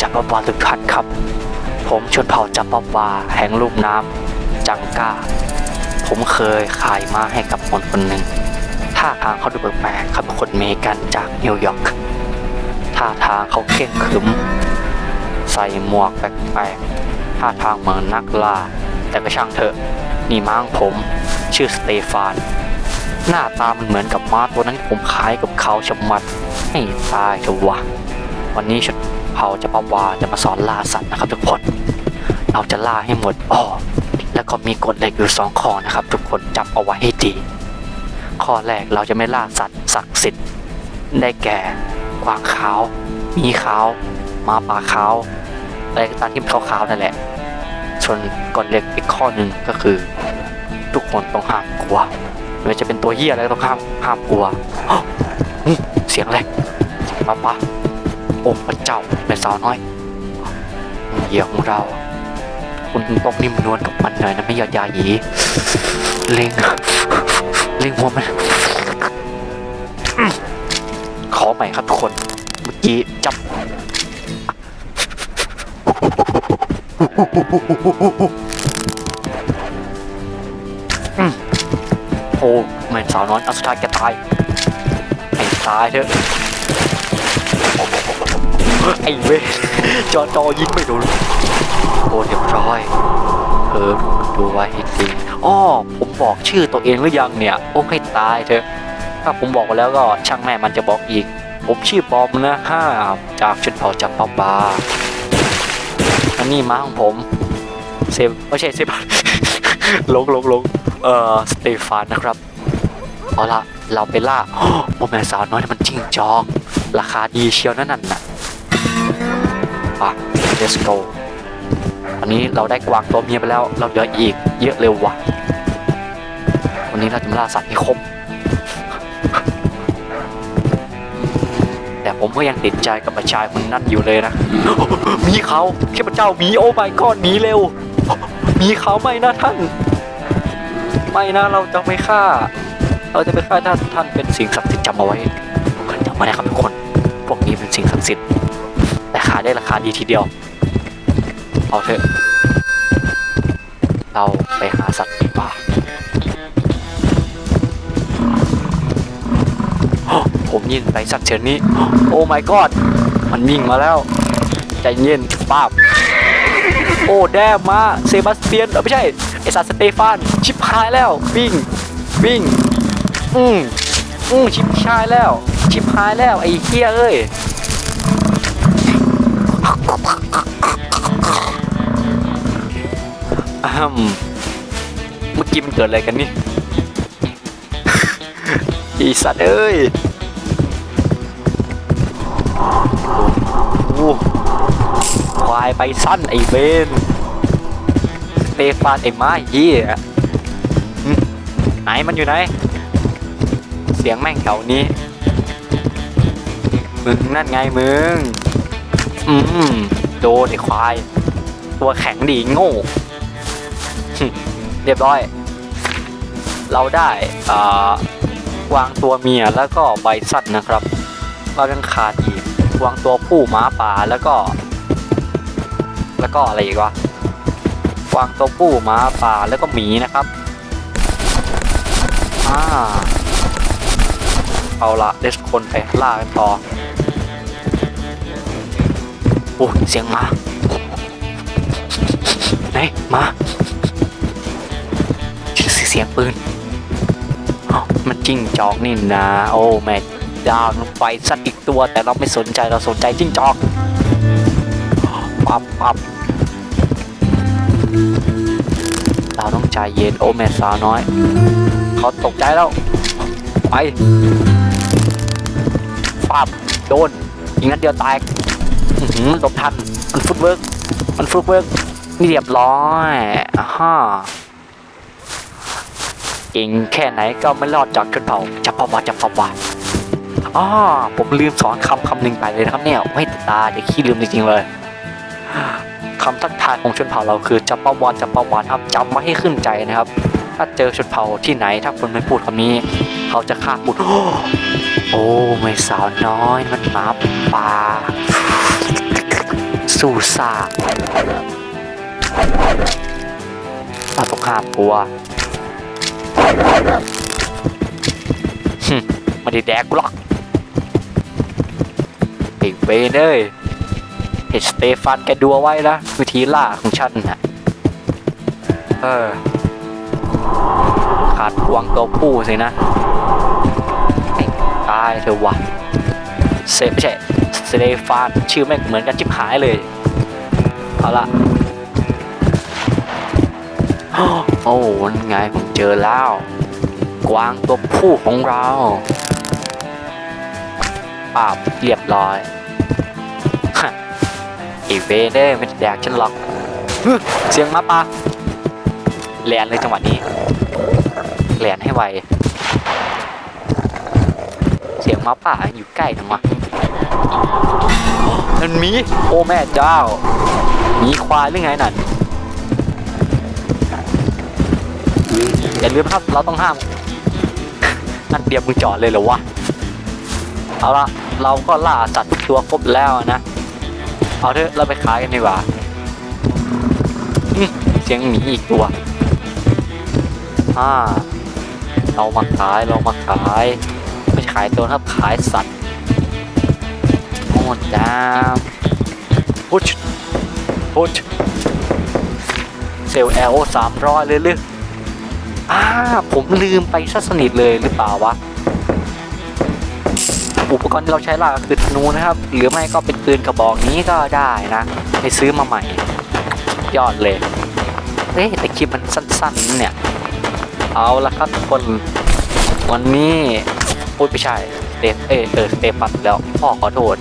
จับปวาทุกท่านครับ ผมชนเผ่าจับปวาแห่งลูกน้ำจังก้า ผมเคยขายม้าให้กับคนคนหนึ่งท่าทางเขาดูแปลกๆเขาเป็นคนเมกันจากนิวยอร์กท่าทางเขาเข่งขึม ใส่หมวกแปลกๆท่าทางเหมือนนักล่า แต่ก็ช่างเถอะนี่ม้าของผมชื่อสเตฟานหน้าตามันเหมือนกับม้าตัวนั้นที่ผมขายกับเขาชะมัดให้ตายเถอะวะ วันนี้ชุด เผ่าจะปาวาจะมาสอนล่าสัตว์นะครับทุกคน เราจะล่าให้หมดอ้อแล้วก็มีกฎเหล็กอยู่สองข้อนะครับ ทุกคนจำเอาไว้ให้ดีข้อแรกเราจะไม่ล่าสัตว์ศักดิ์สิทธิ์ได้แก่กวางขาว มีขาวมาป่าขาวอะไรก็ตามที่มันขาวๆนั่นแหละส่วนกฎเหล็กอีกข้อหนึ่งก็คือ ทุกคนต้องห้ามกลัวไม่ว่าจะเป็นตัวเหี้ยอะไรก็ต้องห้ามห้ามกลัวเสียงอะไรมาปะ โอ้พระเจ้าเป็นสาวน้อยเหยี่ยของเรา คุณต้องนิ่มนวลกับมันหน่อยนะไม่หยาดยาหยีเล็งเล็งหัวมันขอใหม่ครับทุกคน เมื่อกี้จับโอ้แม่สาวน้อยอสุดท้ายแกตายให้ตายเถอะ ไอ้เว้ยจอจอยิงไม่โดนโอ้เรียบร้อยเออดูไว้ให้ดีอ้อผมบอกชื่อตัวเองหรือยังเนี่ย โอ้ให้ตายเถอะ ถ้าผมบอกไปแล้วก็ช่างแม่มันจะบอกอีก ผมชื่อบอมนะห้าจากชุดเผ่าจับปาบาอันนี้ม้าของผมเซฟไม่ใช่เซฟลงลงลงเอ่อสเตฟานนะครับเอาละเราไปล่าโอ้แม่สาวน้อยมันจริงจอก ราคาดีเชียวนั่นน่ะ นะ let's go วันนี้เราได้กวางตัวเมียไปแล้ว เราเหลืออีกเยอะเร็วว่ะ วันนี้เราจะมาล่าสัตว์ให้ครบ แต่ผมก็ยังติดใจกับประชายคนนั้นอยู่เลยนะ มีเขาเทพเจ้ามีโอ้ my god หมีเร็ว มีเขาไม่นะท่าน ไม่นะเราจะไม่ฆ่า เราจะไม่ฆ่าท่านท่านเป็นสิ่งศักดิ์สิทธิ์จำเอาไว้ทุกคนจำไว้นะครับทุกคน พวกนี้เป็นสิ่งศักดิ์สิทธิ์ ขายได้ราคาดีทีเดียว เอาเถอะ เราไปหาสัตว์ป่าโอ้ผมยิงไปสัตว์เชิญนี้ โอ้ my god มันวิ่งมาแล้ว ใจเย็นป้าบโอ้ แดมมาเซบาสเตียนเออไม่ใช่ ไอสัตว์สเตฟาน ชิบหายแล้ว วิ่ง วิ่ง อืมอืมชิบหายแล้ว ชิบหายแล้ว ไอ้เฮียเอ้ย อ้มเมื่อกี้มันเกิดอะไรกันนี่ไอีสัตว์เอ้ยโอ้ควายไปสั้นไอเวนสเตฟานไอไม้เหี้ยไหนมันอยู่ไหน เสียงแม่งแถวนี้ มึงนั่นไงมึง อืมโดนไอควาย ตัวแข็งดีโง่เรียบร้อย เราได้อ่าวางตัวเมียแล้วก็ใบสัตว์นะครับเรายังขาดอีกวางตัวผู้หม้าป่าแล้วก็ แล้วก็อะไรอีกวะวางตัวผู้หมาป่าแล้วก็หมีนะครับอ่าเอาละเดสคนไปล่ากันต่อ อ้เสียงมาไหนมาเสียงปืนมันจิ้งจอกนี่นะ โอ้แม่ดาวลงไปสักอีกตัว แต่เราไม่สนใจเราสนใจจิ้งจอกปับปับเราต้องใจเย็นโอแม่สาวน้อย เขาตกใจแล้ว ไปปับโดนยิงนัดเดียวตกอื้อ หลบทันมันฟุตเวิร์กมันฟุตเวิร์กนี่เรียบร้อยอ่าฮะเก่งแค่ไหนก็ไม่รอดจากชนเผ่าจับปะวาจับปะวาอ๋อผมลืมสอนคำคำหนึ่งไปเลยนะครับเนี่ยไม่ตาเดี๋ยวขี้ลืมจริงๆเลยคำทักทายของชนเผ่าเราคือจับปะวานจับปะวานครับจำไว้ให้ขึ้นใจนะครับ ถ้าเจอชนเผ่าที่ไหนถ้าคนไม่พูดคำนี้ เขาจะฆ่าพูดโอ้ไม่สาวน้อยมันหมาป่า สู้ซ่าเราต้องห้าวัวหึมาได้แดกกูหรอกไอ้เวนเอ้ยเห็นสเตฟานแกดูเอาไว้นะวิธีล่าของฉันนะเออ ขาดหวังตัวผู้สินะ ตายเถอวะ เซไม่ใช่สเตฟานชื่อแม่งเหมือนกันจิบหายเลย เอาละโอ้นั่นไงผมเจอแล้ว กวางตัวผู้ของเราปราบเรียบร้อยไอีเวเด้ไม่แดกฉันหรอกเสียงมาป่าแลนเลยจังหวะนี้แลนให้ไว เสียงมาป่าอยู่ใกล้นังวะ นั่นหมี โอ้แม่เจ้าหมีควายหรือไงนั่นอย่าลืมครับเราต้องห้ามนัดเดียวมึงจอดเลยเหรอวะ เอาละเราก็ล่าสัตว์ทุกตัวครบแล้วนะ เอาเถอะเราไปขายกันดีกว่าเสียงหมีอีกตัวอ่าเรามาขายเรามาขาย ไม่ขายตัวครับขายสัตว์ โอ้ดาพุชพุชเซลล์ L สามร้อยเลยหรืออ่าผมลืมไปซะสนิทเลยหรือเปล่าวะ อุปกรณ์ที่เราใช้ล่าก็คือธนูนะครับ หรือไม่ก็เป็นปืนกระบอกนี้ก็ได้นะไปซื้อมาใหม่ ยอดเลยเอ๊ะแต่คลิปมันสั้นๆเนี่ย เอาละครับทุกคน วันนี้พูดไม่ใช่สเตเออเออสเตฟันแล้วพ่อขอโทษ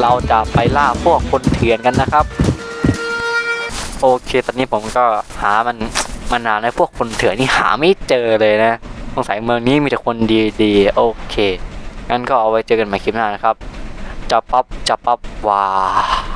เราจะไปล่าพวกคนเถื่อนกันนะครับ โอเค ตอนนี้ผมก็หามันมานานแล้วพวกคนเถื่อนนี่หาไม่เจอเลยนะสงสัยเมืองนี้มีแต่คนดีๆโอเคงั้นก็เอาไว้เจอกันใหม่คลิปหน้านะครับจับปั๊บจับปั๊บว้า